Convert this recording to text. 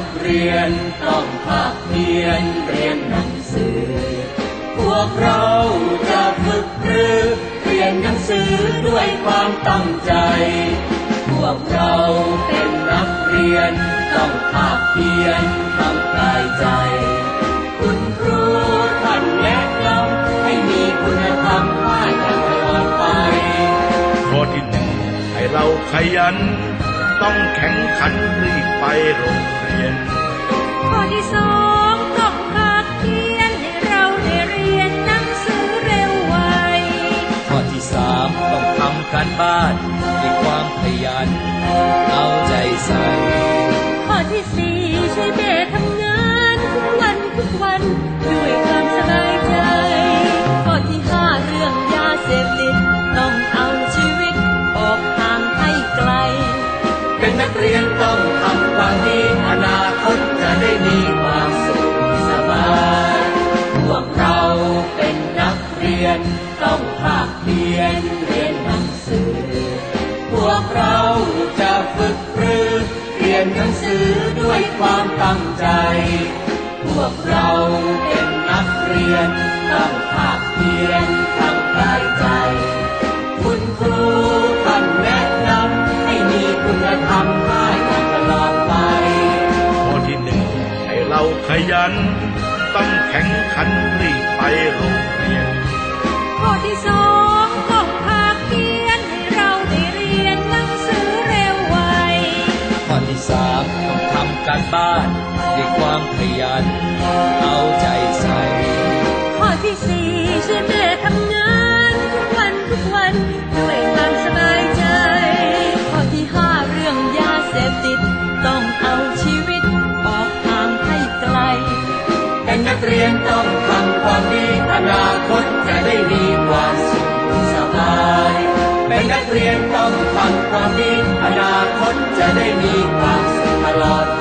เป็นนักเรียนต้องภาคเพียรเรียนหนังสือ พวกเราจะฝึกปรือเรียนหนังสือด้วยความตั้งใจ พวกเราเป็นนักเรียนต้องภาคเพียรทำกายใจ คุณครูท่านแนะนำให้มีคุณธรรมให้กันตลอดไปข้อที่หนึ่งให้เราขยัน ต้องแข่งขันรีบไปโรงเรียน ข้อที่สองต้องภาคเพียรให้เราได้เรียนหนังสือเร็วไว ข้อที่สามต้องทำการบ้านด้วยความขยัน เป็นนักเรียนต้องทำความดี อนาคตจะได้มีความสุขสบายพวกเราเป็นนักเรียน ต้องภาคเพียรเรียนหนังสือ พวกเราจะฝึกปรือเรียนหนังสือด้วยความตั้งใจ พวกเราเป็นนักเรียน ต้องภาคเพียร ยัน ต้องแข่งขันรีบไปโรงเรียนข้อที่สองต้องภาคเพียรให้เราได้เรียนหนังสือเร็วไวข้อที่สามต้องทำการบ้านด้วยความขยัน เป็นนักเรียนต้องทำความดีอนาคตจะได้มีความสุขสบาย เป็นนักเรียนต้องทำความดีอนาคตจะได้มีความสุขตลอด